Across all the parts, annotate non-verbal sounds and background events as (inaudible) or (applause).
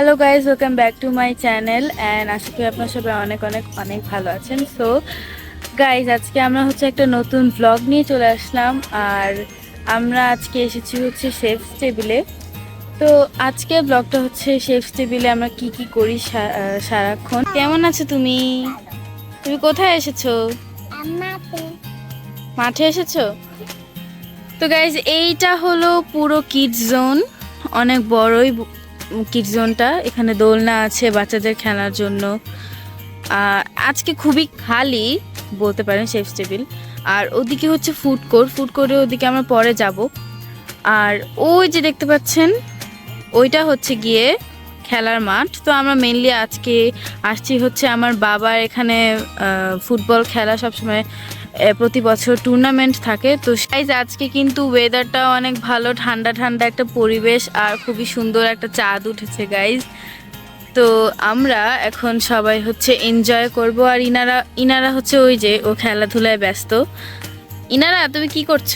Hello guys welcome back to my channel and আশা করি আপনার সবাই অনেক অনেক অনেক ভালো আছেন। সো গাইজ আজকে আমরা হচ্ছে একটা নতুন ব্লগ নিয়ে চলে আসলাম আর আমরা আজকে এসেছি হচ্ছে শেফ টেবিলে তো আজকে ব্লগটা হচ্ছে শেফ টেবিলে আমরা কি কি করি সারাক্ষণ। কেমন আছো তুমি? তুমি কোথায় এসেছ? মাঠে এসেছ? তো গাইজ এইটা হলো পুরো কিডস জোন অনেক বড়ই কিডস জোনটা এখানে দোলনা আছে বাচ্চাদের খেলার জন্য। আজকে খুবই খালি বলতে পারেন শেফ টেবিল। আর ওদিকে হচ্ছে ফুড কোর্ট ফুড কোর্টে ওদিকে আমরা পরে যাব। আর ওই যে দেখতে পাচ্ছেন, ওইটা হচ্ছে গিয়ে খেলার মাঠ। তো আমরা মেনলি আজকে আসছি হচ্ছে আমার বাবার এখানে ফুটবল খেলা সবসময় প্রতি বছর টুর্নামেন্ট থাকে। তো সাইজ আজকে কিন্তু ওয়েদারটা অনেক ভালো, ঠান্ডা ঠান্ডা একটা পরিবেশ আর খুবই সুন্দর একটা চাঁদ উঠেছে গাইজ তো আমরা এখন সবাই হচ্ছে এনজয় করব আর ইনারা ইনারা হচ্ছে ওই যে, ও খেলাধুলায় ব্যস্ত। ইনারা, তুমি কি করছ?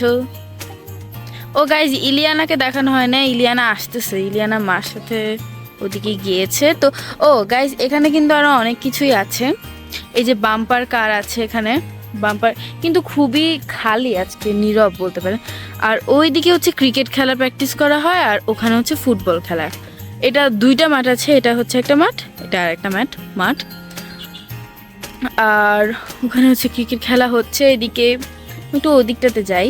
ও গাইজ ইলিয়ানাকে দেখানো হয় না, ইলিয়ানা আসতেছে। ইলিয়ানা মার সাথে ওদিকে গিয়েছে। তো, ও গাইজ এখানে কিন্তু আরও অনেক কিছুই আছে। এই যে বাম্পার কার আছে এখানে। বাম্পার কিন্তু খুবই খালি আজকে নীরব বলতে পারেন। আর ওই দিকে হচ্ছে ক্রিকেট খেলা প্র্যাকটিস করা হয় আর ওখানে হচ্ছে ফুটবল খেলা। এটা দুইটা মাঠ আছে এটা হচ্ছে একটা মাঠ এটা আর একটা মাঠ মাঠ। আর ওখানে হচ্ছে ক্রিকেট খেলা হচ্ছে এদিকে একটু ওদিকটাতে যাই।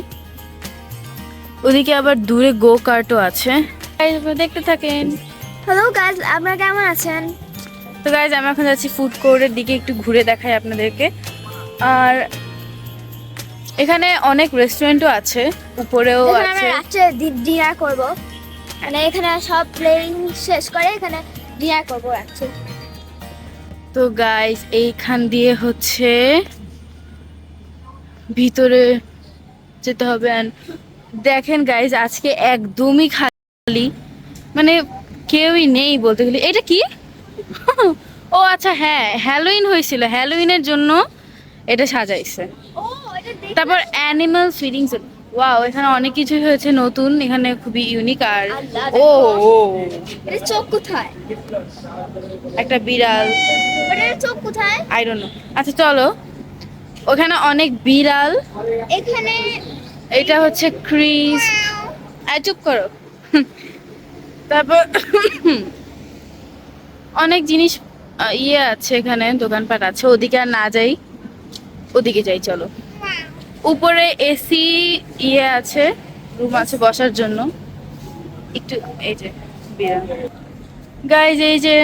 ওদিকে আবার দূরে গো কার্টও আছে দেখতে থাকেন। হ্যালো গাইজ আপনারা কেমন আছেন? তো গাইজ আমি এখন যাচ্ছি ফুড কোর্টের দিকে একটু ঘুরে দেখাই আপনাদেরকে। আর এখানে অনেক রেস্টুরেন্টও আছে উপরেও আছে। রাত্রে ডিনার করব। মানে এখানে সব প্লেইং শেষ করে এখানে ডিনার করব রাত্রে। তো গাইজ এইখান দিয়ে হচ্ছে ভিতরে যেতে হবে। দেখেন গাইজ আজকে একদমই খালি। মানে কেউই নেই বলতে গেলে। এটা কি? (laughs) ও আচ্ছা হ্যাঁ হ্যালোইন হয়েছিল। হ্যালোইনের জন্য এটা সাজাইছে। এটা তারপর অ্যানিমাল ফিডিং ওয়াও এখানে অনেক কিছুই হয়েছে নতুন এখানে খুবই ইউনিক আর ও ও। এটা চোখ কোথায়? একটা বিড়াল। ওটা চোখ কোথায়? আই ডোন্ট নো আচ্ছা চলো। ওখানে অনেক বিড়াল। এখানে এটা হচ্ছে ক্রিস আর চুপ করো। তারপর অনেক জিনিস ইয়ে আছে এখানে দোকানপাট আছে। ওদিকে আর না যাই। ওদিকে যাই, চলো। উপরে এসি ইয়ে আছে রুম আছে বসার জন্য। একটু, এই যে, বিড়াল। গাইজ এই যে,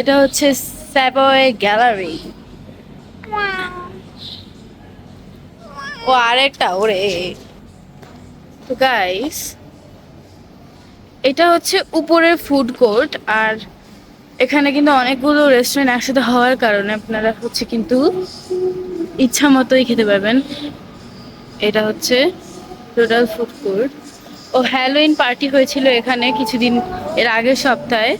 এটা হচ্ছে স্যাবয় গ্যালারি ও, আরেকটা, ওরে। তো গাইস এটা হচ্ছে উপরের ফুড কোর্ট আর এখানে কিন্তু অনেকগুলো রেস্টুরেন্ট একসাথে হওয়ার কারণে আপনারা হচ্ছে কিন্তু ইচ্ছা মতোই খেতে পারবেন। এটা হচ্ছে টোটাল ফুড কোর্ট ও হ্যালোইন পার্টি হয়েছিল এখানে কিছুদিন এর আগের সপ্তাহে।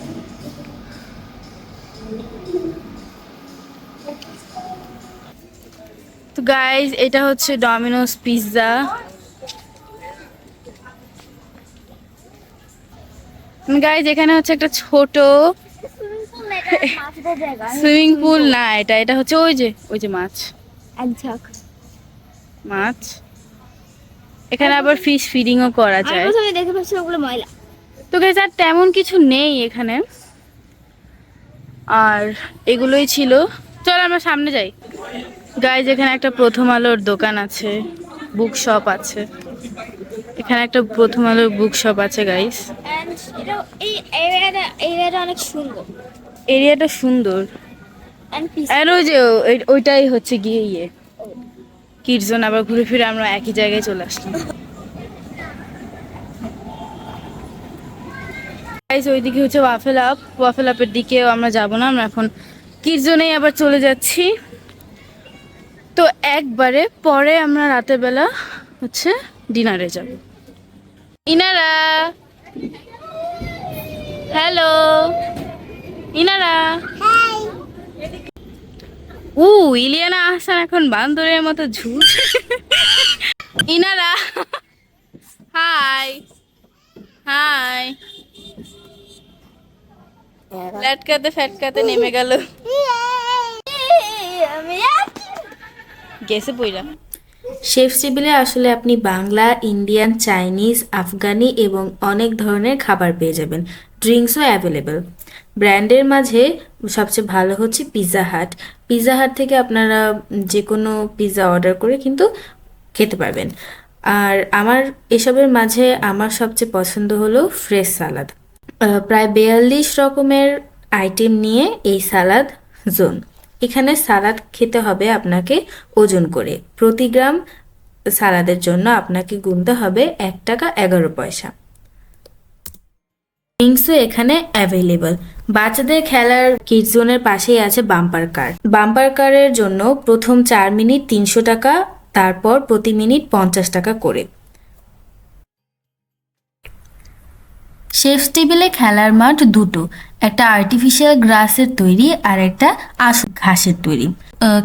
তো গাইজ এটা হচ্ছে ডমিনোস পিৎজা গাইজ এখানে হচ্ছে একটা ছোট সুইমিং পুল না এটা এটা হচ্ছে ওই যে ওই যে মাছ। এক ঝাঁক মাছ। এখানে আবার ফিশ ফিডিংও করা যায়। প্রথমে দেখে পাচ্ছি ওগুলো ময়লা। তো গাইজ আর তেমন কিছু নেই এখানে। আর এগুলোই ছিল। চল আমরা সামনে যাই। গাইজ এখানে একটা প্রথম আলোর দোকান আছে। বুক শপ আছে। এখানে একটা প্রথম আলোর বুক শপ আছে গাইস এই এরিয়াটা অনেক সুন্দর। এরিয়াটা সুন্দর। আর ওই যে ওই- ওইটাই হচ্ছে গিয়ে ইয়ে। কিডজন আবার ঘুরে ফিরে আমরা একই জায়গায় চলে আসলাম। ওইদিকে হচ্ছে ওয়াফেল আপ ওয়াফেল আপের দিকেও আমরা যাব না আমরা এখন কিডজনেই আবার চলে যাচ্ছি। তো একবারে পরে আমরা রাতের বেলা হচ্ছে ডিনারে যাব। ইনারা! হ্যালো ইনারা! উ, ইলিয়ানা আহসান এখন বান্দরের মতো ঝুল। ইনারা, হাই হাই। ল্যাটকাতে ফ্যাটকাতে নেমে গেল। গেছে পইরা। শেফ টেবিলে আসলে আপনি বাংলা, ইন্ডিয়ান, চাইনিজ, আফগানি এবং অনেক ধরনের খাবার পেয়ে যাবেন। ড্রিঙ্কসও অ্যাভেলেবেল ব্র্যান্ডের মাঝে সবচেয়ে ভালো হচ্ছে পিৎজা হাট পিৎজা হাট থেকে আপনারা যে কোনো পিৎজা অর্ডার করে কিন্তু খেতে পারবেন। আর আমার এসবের মাঝে আমার সবচেয়ে পছন্দ হলো ফ্রেশ সালাদ প্রায় বিয়াল্লিশ রকমের আইটেম নিয়ে এই সালাদ জোন এখানে সালাদ খেতে হবে আপনাকে ওজন করে। প্রতি গ্রাম সালাদের জন্য আপনাকে গুনতে হবে এক টাকা এগারো পয়সা। ড্রিঙ্কসও এখানে অ্যাভেলেবল বাচ্চাদের খেলার কিড জোনের পাশেই আছে বাম্পার কার বাম্পার কারের জন্য প্রথম চার মিনিট তিনশো টাকা, তারপর প্রতি মিনিট পঞ্চাশ টাকা করে। শেফ টেবিলে খেলার মাঠ দুটো, একটা আর্টিফিশিয়াল গ্রাসের তৈরি আর একটা আসল ঘাসের তৈরি।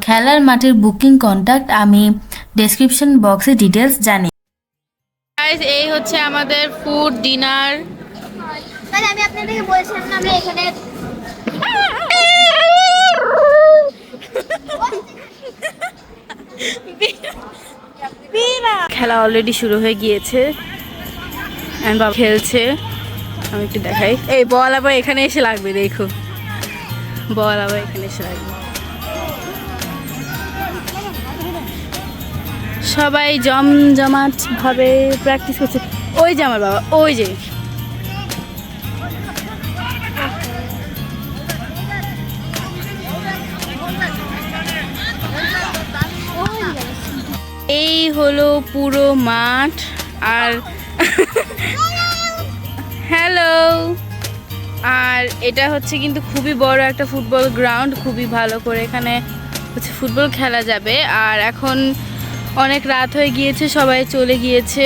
খেলার মাঠের বুকিং কন্ট্যাক্ট আমি ডেসক্রিপশন বক্সে ডিটেলস জানি। এই হচ্ছে আমাদের ফুড ডিনার আমি আপনাদেরকে বলছিলাম না, আমরা এখানে খেলা অলরেডি শুরু হয়ে গিয়েছে। And বাবা খেলছে। আমি একটু দেখাই। এই বল আবার এখানে এসে লাগবে, দেখো। বল আবার এখানে এসে লাগবে। সবাই জমজমাট ভাবে প্র্যাকটিস করছে। ওই যে আমার বাবা, ওই যে। হলো পুরো মাঠ আর হ্যালো আর এটা হচ্ছে কিন্তু খুবই বড় একটা ফুটবল গ্রাউন্ড, খুবই ভালো করে এখানে হচ্ছে ফুটবল খেলা যাবে। আর এখন অনেক রাত হয়ে গিয়েছে, সবাই চলে গিয়েছে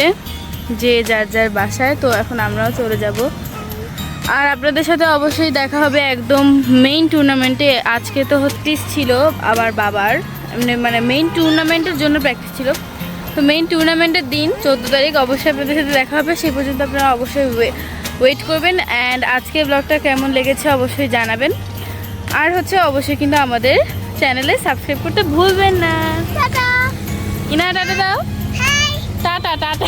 যে যার যার বাসায়, তো এখন আমরাও চলে যাব। আর আপনাদের সাথে অবশ্যই দেখা হবে একদম মেইন টুর্নামেন্টে আজকে তো প্র্যাকটিস ছিল আবার বাবার মানে মেইন টুর্নামেন্টের জন্য প্র্যাকটিস ছিল। তো মেইন টুর্নামেন্টের দিন চোদ্দ তারিখ অবশ্যই আপনাদের সাথে দেখা হবে সেই পর্যন্ত আপনারা অবশ্যই ওয়েট করবেন অ্যান্ড আজকে ব্লগটা কেমন লেগেছে অবশ্যই জানাবেন। আর হচ্ছে অবশ্যই কিন্তু আমাদের চ্যানেলে সাবস্ক্রাইব করতে ভুলবেন না। ইনা টাটা দাও। টাটা। টাটা।